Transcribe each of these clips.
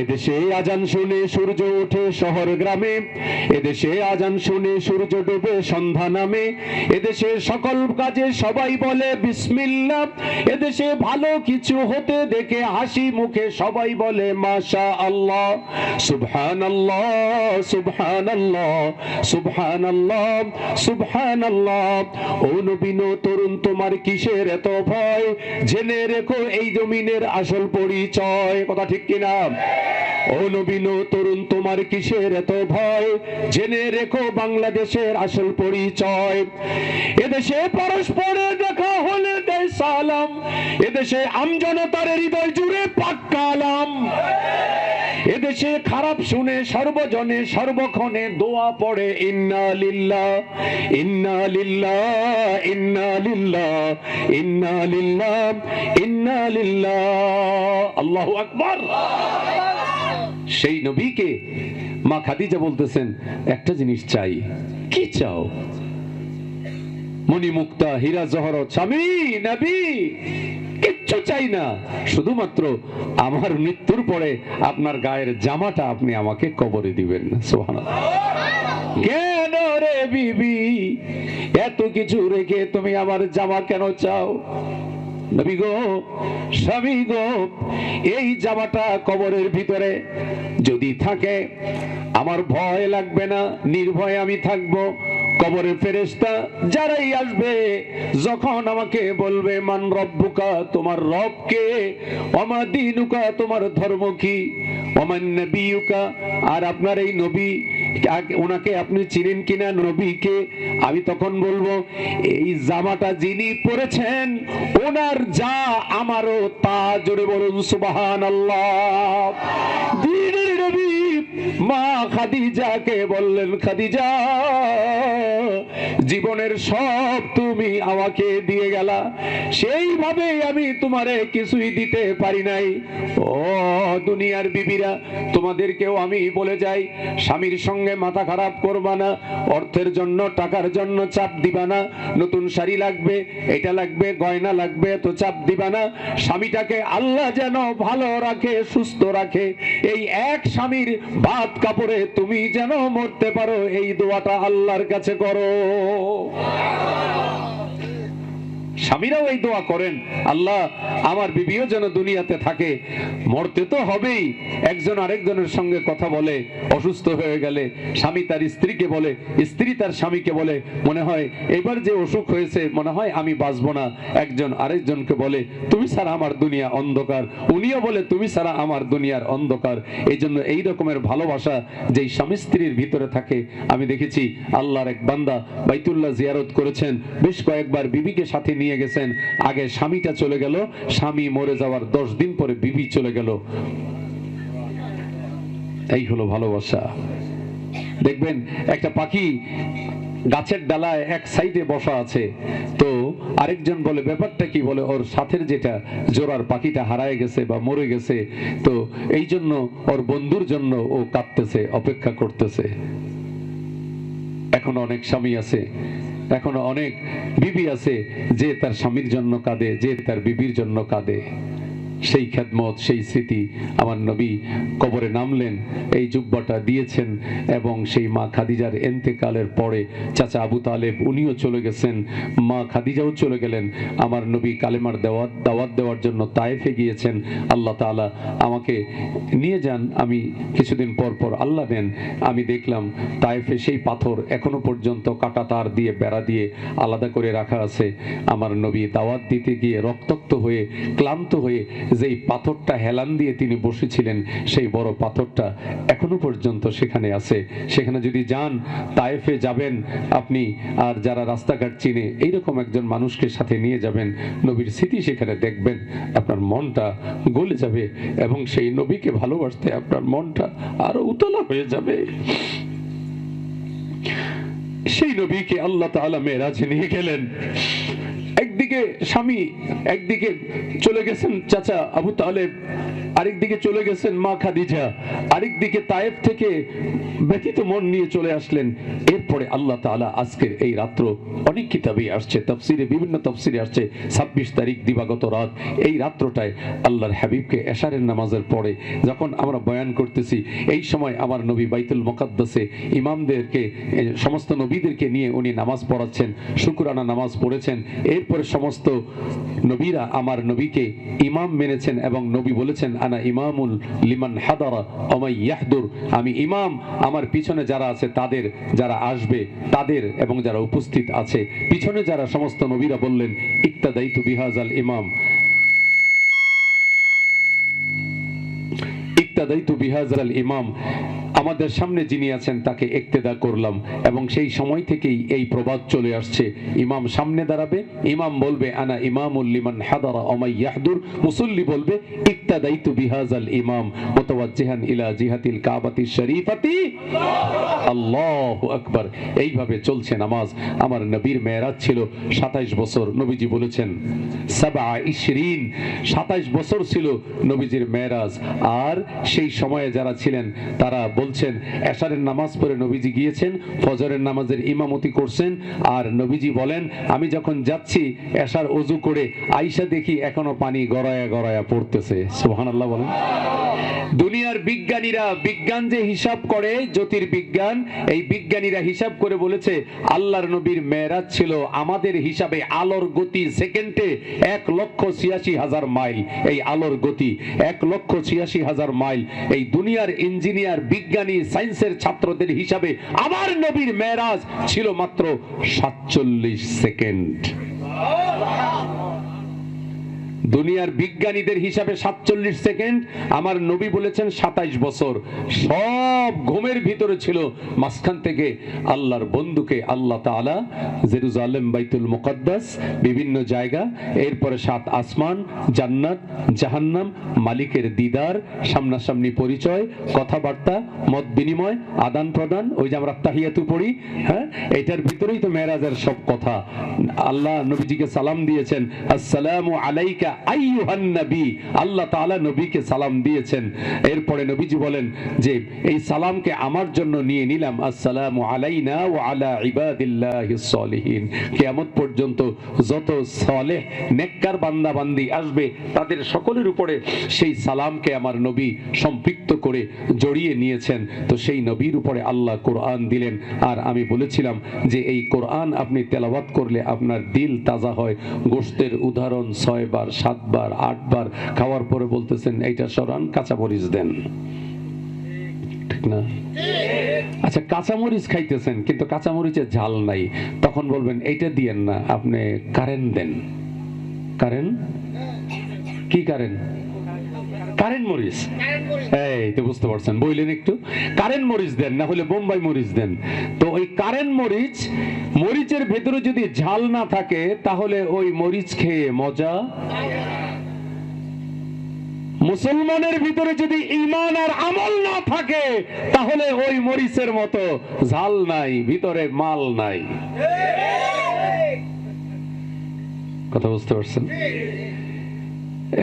এদেশে আজান শুনে সূর্য ওঠে শহর গ্রামে। এদেশে আজান শুনে সূর্য ডুবে সন্ধ্যা নামে। এদেশে সকল কাজে সবাই বলে বিসমিল্লাহ এদেশে ভালো কিছু হতে দেখে হাসি মুখে সবাই বলে মাশা আল্লাহ সুবহান আল্লাহ সুবহান আল্লাহ সুবহান আল্লাহ সুবহান আল্লাহ ও নবীন তরুণ, তোমার কিসের এত ভয়? জেনে রেখো এই জমিনের আসল পরিচয়। কথা ঠিক কিনা? ও তরুণ, তোমার কিসের এত ভয়? জেনে রেখো বাংলাদেশের আসল পরিচয়। এদেশে পরস্পরে দেখা হলে দেয় সালাম। এদেশে আমজনতার হৃদয় জুড়ে পাক্কালাম এদেশে খারাপ শুনে সর্বজনে সর্বক্ষণে দোয়া পড়ে, ইন্না লিল্লাহ ইন্না লিল্লাহ ইন্না লিল্লাহ ইন্না লিল্লাহ ইন্না লিল্লাহ আল্লাহু আকবার। সেই নবীকে মা খাদিজা বলতেছেন, একটা জিনিস চাই। কি চাও? মণিমুক্তা, হীরা জহরত স্বামী, নবী, কিচ্ছু চাই না। শুধুমাত্র আমার মৃত্যুর পরে আপনার গায়ের জামাটা আপনি আমাকে কবরে দিবেন না, সুবহানাল্লাহ। কেন রে বিবি? এত কিছু রেখে তুমি আমার জামা কেন চাও? নবী গো, স্বামী গো, এই জামাটা কবরের ভিতরে যদি থাকে, আমার ভয় লাগবে না, নির্ভয় আমি থাকব। কবরের ফেরেশতা যারাই আসবে, যখন আমাকে বলবে, মান রব্বুকা, তোমার রবকে অমা দিনুকা, তোমার ধর্ম কি? অমান নবিয়ুকা আর আপনার এই নবী ওনাকে আপনি চিনেন কিনা নবীকে আমি তখন বলব, এই জামাটা যিনি পরেছেন, ওনার যা আমারও তা জোরে বলুন সুবাহান আল্লাহ দিনের নবী মা খাদিজাকে বললেন, খাদিজা জীবনের সব তুমি আমাকে দিয়ে গেলা। সেইভাবে আমি তোমারে কিছুই দিতে পারি নাই। ও দুনিয়ার বিবিরা, তোমাদেরকেও আমি বলে যাই, স্বামীর সঙ্গে মাথা খারাপ করবা না, অর্থের জন্য, টাকার জন্য চাপ দিবা না। নতুন শাড়ি লাগবে, এটা লাগবে, গয়না লাগবে, তো চাপ দিবা না। স্বামীটাকে আল্লাহ যেন ভালো রাখে, সুস্থ রাখে। এই এক স্বামীর ভাত কাপড়ে তুমি যেন মরতে পারো, এই দোয়াটা আল্লাহর কাছে করো। Oh. স্বামীরাও এই দোয়া করেন, আল্লাহ আমার বিবিও যেন দুনিয়াতে থাকে। মরতে তো হবেই, একজন আরেকজনের সঙ্গে কথা বলে, অসুস্থ হয়ে গেলে স্বামী তার স্ত্রীকে বলে, স্ত্রী তার স্বামীকে বলে, মনে হয় এবার যে অসুখ হয়েছে, মনে হয় আমি বাঁচবো না। একজন আরেকজনকে বলে, তুমি ছাড়া আমার দুনিয়া অন্ধকার। উনিও বলে, তুমি ছাড়া আমার দুনিয়ার অন্ধকার। এই জন্য এই রকমের ভালোবাসা যেই স্বামী স্ত্রীর ভিতরে থাকে, আমি দেখেছি আল্লাহর এক বান্দা বাইতুল্লাহ জিয়ারত করেছেন। বেশ কয়েকবার বিবিকে সাথে নিয়ে গেছেন। আগে স্বামীটা চলে গেল, স্বামী মরে যাওয়ার দশ দিন পরে বিবি চলে গেল। এই হলো ভালোবাসা। দেখবেন, একটা পাখি গাছের ডালায় এক সাইডে বসা আছে। তো আরেকজন বলে, ব্যাপারটা কি? বলে, ওর সাথের যেটা জোড়ার পাখিটা হারায় গেছে বা মরে গেছে। তো এই জন্য ওর বন্ধুর জন্য ও কাঁদতেছে, অপেক্ষা করতেছে। এখন অনেক স্বামী আছে। এখনও অনেক বিবি আছে যে তার স্বামীর জন্য কাঁদে যে তার বিবির জন্য কাঁদে। সেই খেদমত, সেই স্মৃতি আমার নবী কবরে নামলেন, এই জুব্বাটা দিয়েছেন এবং সেই মা খাদিজার এন্তেকালের পরে চাচা আবু তালেব উনিও চলে গেছেন, মা খাদিজাও চলে গেলেন। আমার নবী কালেমার দেওয়াত, দাওয়াত দেওয়ার জন্য তায়েফে গিয়েছেন। আল্লাহ তাআলা আমাকে নিয়ে যান, আমি কিছুদিন পর পর আল্লাহ দেন। আমি দেখলাম তায়েফে সেই পাথর এখনও পর্যন্ত কাটা তার দিয়ে, বেড়া দিয়ে আলাদা করে রাখা আছে। আমার নবী দাওয়াত দিতে গিয়ে রক্তাক্ত হয়ে, ক্লান্ত হয়ে যেই পাথরটা হেলান দিয়ে তিনি বসেছিলেন, সেই বড় পাথরটা এখনও পর্যন্ত সেখানে আছে। সেখানে যদি যান, তায়েফে যাবেন আপনি, আর যারা রাস্তাঘাট চিনে, এইরকম একজন মানুষকে সাথে নিয়ে যাবেন। নবীর স্মৃতি সেখানে দেখবেন, আপনার মনটা গলে যাবে এবং সেই নবীকে ভালোবাসতে আপনার মনটা আরও উতলা হয়ে যাবে। সেই নবীকে আল্লাহ তাআলা মেরাজে নিয়ে গেলেন। একদিকে স্বামী একদিকে চলে গেছেন চাচা আবু তালেব। আরেকদিকে চলে গেছেন মা খাদিজা। আরেকদিকে তায়েফ থেকে ব্যথিত মন নিয়ে চলে আসলেন। এরপরে আল্লাহ তাআলা আজকের এই রাত্র অনেক কিতাবেই আসছে, তাফসিরে বিভিন্ন তাফসিরে আসছে। ছাব্বিশ তারিখ দিবাগত রাত, এই রাত্রটায় আল্লাহর হাবিবকে এশারের নামাজের পরে যখন আমরা বয়ান করতেছি, এই সময় আমার নবী বাইতুল মোকাদ্দাসে ইমামদেরকে সমস্ত নবীদেরকে নিয়ে উনি নামাজ পড়াচ্ছেন, শুকুরানা নামাজ পড়েছেন। এরপরে সমস্ত নবীরা আমার নবীকে ইমাম মেনেছেন এবং নবী বলেছেন আনা ইমামুল লিমান হাদারা অমাই ইয়াহদুর। আমি ইমাম, আমার পিছনে যারা আছে তাদের, যারা আসবে তাদের এবং যারা উপস্থিত আছে, পিছনে যারা সমস্ত নবীরা বললেন ইক্তাদাইতু বিহাজাল ইমাম। ইক্তাদাইতু বিহাজাল ইমাম। আমাদের সামনে যিনি আছেন, তাকে ইক্তেদা করলাম এবং সেই সময় থেকেই এই প্রবাদ চলে আসছে। ইমাম সামনে দাঁড়াবে, ইমাম বলবে, আনা ইমামুল লিমান হাদারা অমাই ইয়াহদুর। মুসল্লি বলবে, ইক্তাদাইতু বিহাজাল ইমাম মুতাওয়াজ্জিহান ইলা জিহাতিল কাবাতি শরীফাতি। আল্লাহু আকবার। এইভাবে চলছে নামাজ। আমার নবীর মেয়েরাজ ছিল সাতাইশ বছর, নবীজি বলেছেন সাবা ইশরিন। সাতাইশ বছর ছিল নবীজির মেয়েরাজ। আর সেই সময়ে যারা ছিলেন, তারা বলছেন এশারের নামাজ পড়ে নবীজি গিয়েছেন, ফজরের নামাজের ইমামতি করছেন, আর নবীজি বলেন, আমি যখন যাচ্ছি, এশার অজু করে আইসা দেখি এখনও পানি গড়ায়া গড়ায়া পড়তেছে। সুবহানাল্লাহ বলেন। দুনিয়ার বিজ্ঞানীরা বিজ্ঞান যে হিসাব করে, জ্যোতির্বিজ্ঞান, এই বিজ্ঞানীরা হিসাব করে বলেছে, আল্লাহর নবীর মেয়েরাজ ছিল আমাদের হিসাবে আলোর গতি সেকেন্ডে এক লক্ষ ছিয়াশি হাজার মাইল। এই আলোর গতি এক লক্ষ ছিয়াশি হাজার মাইল। এই দুনিয়ার ইঞ্জিনিয়ার বিজ্ঞানী সায়েন্সের ছাত্রদের হিসাবে আমার নবীর মেয়েরাজ ছিল মাত্র সাতচল্লিশ সেকেন্ড। দুনিয়ার বিজ্ঞানীদের হিসাবে সাতচল্লিশ সেকেন্ড, আমার নবী বলেছেন সাতাইশ বছর। সব ঘুমের ভিতরে ছিল, মাঝখান থেকে আল্লাহর বন্ধুকে আল্লাহ তাআলা জেরুজালেম বাইতুল মুকদ্দাস, বিভিন্ন জায়গা, এরপরে সাত আসমান, জান্নাত, জাহান্নাম, মালিকের দিদার, সামনাসামনি পরিচয়, কথাবার্তা, মত বিনিময়, আদান প্রদান, ওই যে আমরা তাহিয়াতু পড়ি হ্যাঁ? এটার ভিতরেই তো মেরাজের সব কথা। আল্লাহ নবীজিকে সালাম দিয়েছেন, আসসালামু আলাইকা নবী আল্লাহ নবীকে সালাম দিয়েছেন। এরপরে নবীজি বলেন যে, এই সালামকে আমার জন্য নিয়ে নিলাম। আলাইনা আলা পর্যন্ত যত সালেহ, নেককার বান্দা বান্দি আসবে, তাদের সকলের উপরে সেই সালামকে আমার নবী সম্পৃক্ত করে জড়িয়ে নিয়েছেন। তো সেই নবীর উপরে আল্লাহ কোরআন দিলেন। আর আমি বলেছিলাম যে, এই কোরআন আপনি তেলাওয়াত করলে আপনার দিল তাজা হয়। গোশতের উদাহরণ ছয় বার সাতবার, আটবার খাওয়ার পরে বলতেছেন, এইটা সরান কাঁচা মরিচ দেন। ঠিক না? আচ্ছা কাঁচামরিচ খাইতেছেন, কিন্তু কাঁচামরিচের ঝাল নাই। তখন বলবেন, এইটা দিয়েন না, আপনি কারেন্ট দেন। কারেন্ট? কি কারেন্ট? কারেন্ট মরিচ। এই, তো বুঝতে পারছেন বললেন একটু। কারেন্ট মরিচ দেন, না হলে বোম্বাই মরিচ দেন। তো ওই কারেন্ট মরিচ, মরিচের ভেতরে যদি ঝাল না থাকে, তাহলে ওই মরিচ খেয়ে মজা। মুসলমানের ভিতরে যদি ইমান আর আমল না থাকে, তাহলে ওই মরিচের মতো ঝাল নাই, ভিতরে মাল নাই। কথা বুঝতে পারছেন?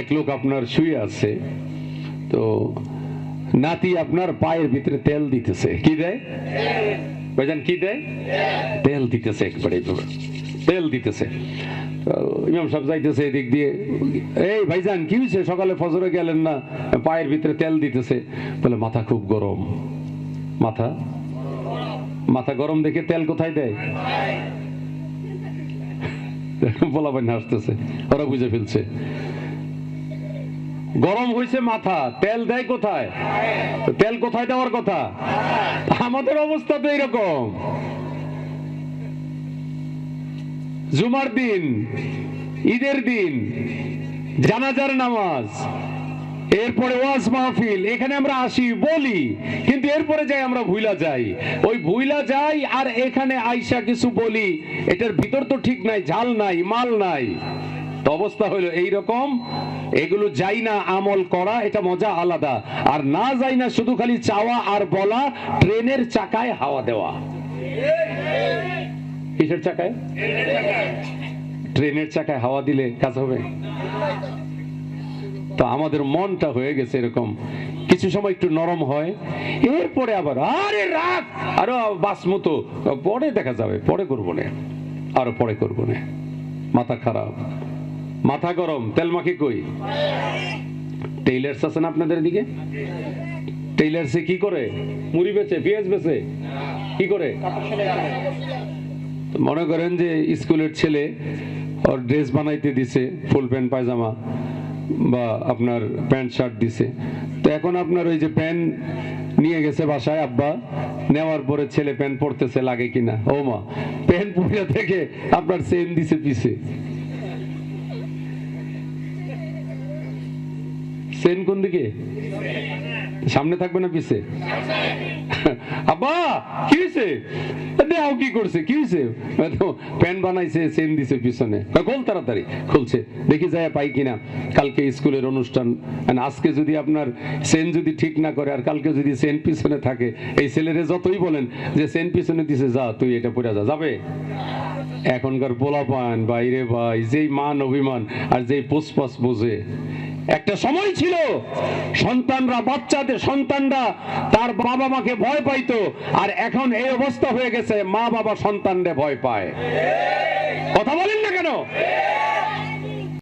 এক লোক আপনার শুয়ে আছে, তো নাতি আপনার পায়ের ভিতরে তেল দিতেছে। কি দেয়? কি দেয়? তেল দিতেছে একবারে তেল দিতেছে। সকালে ফজরে গেলেন না, পায়ের ভিতরে তেল দিতেছে। বলে, মাথা খুব গরম। মাথা? মাথা গরম দেখে তেল কোথায় দেয়? বলা বাইন হাসতেছে, ওরা বুঝে ফেলছে। গরম হয়েছে মাথা, তেল দেয় কোথায়? তেল কোথায় দেওয়ার কথা? আমাদের অবস্থা তো এরকম জুমার দিন, ঈদের দিন, জানাজার নামাজ, এরপরে ওয়াজ মাহফিল, এখানে আমরা আসি বলি, কিন্তু এরপরে যাই আমরা ভুইলা যাই। ওই ভুইলা যাই আর এখানে আইসা কিছু বলি, এটার ভিতর তো ঠিক নাই, ঝাল নাই, মাল নাই। অবস্থা হলো এই রকম এগুলো যাই না আমল করা, এটা মজা আলাদা। আর না যাই না শুধু খালি চাওয়া আর বলা, ট্রেনের চাকায় হাওয়া দেওয়া। কিসের চাকায়? ট্রেনের চাকায় হাওয়া দিলে কাজ হবে। তো আমাদের মনটা হয়ে গেছে এরকম। কিছু সময় একটু নরম হয়, এরপরে আবার, আরে রাখ আরও বাস মতো, পরে দেখা যাবে, পরে করব না। আরও পরে করব না। মাথা খারাপ। মাথা গরম, তেল মাখি কই? টেইলার্স আছে না আপনাদের দিকে টেইলার্সে কি করে? মুড়ি বেচে, পেঁয়াজ বেচে, কি করে? মনে করেন যে স্কুলের ছেলে, ওর ড্রেস বানাইতে দিছে, ফুল প্যান্ট, পায়জামা, বা আপনার প্যান্ট, শার্ট দিছে। তো এখন আপনার ওই যে প্যান্ট নিয়ে গেছে বাসায় আব্বা, নেওয়ার পরে ছেলে প্যান্ট পরতেছে, লাগে কিনা? ও মা, প্যান্ট পরে থেকে আপনার চেন দিছে, পিছে। চেন কোন দিকে? সামনে থাকবে না পিছে? আব্বা, কি হয়েছে দেও কি করছে, কি হয়েছে প্যান্ট বানাইছে চেন দিছে পিছনে। খোল তাড়াতাড়ি, খুলছে। দেখি যায় পাই কিনা। কালকে স্কুলের অনুষ্ঠান আজকে যদি আপনার চেন যদি ঠিক না করে, আর কালকে যদি চেন পিছনে থাকে, এই ছেলেরে যতই বলেন যে সেন পিছনে দিছে, যা, তুই এটা পড়ে যা, যাবে? এখনকার পোলাপান, বাইরে ভাই, যেই মান, অভিমান, আর যেই পুষ্পাস বোঝে। একটা সময় ছিল, সন্তানরা, বাচ্চাদের সন্তানরা তার বাবা মাকে ভয় পাইতো, আর এখন এই অবস্থা হয়ে গেছে মা বাবা সন্তানরে ভয় পায়। কথা বলেন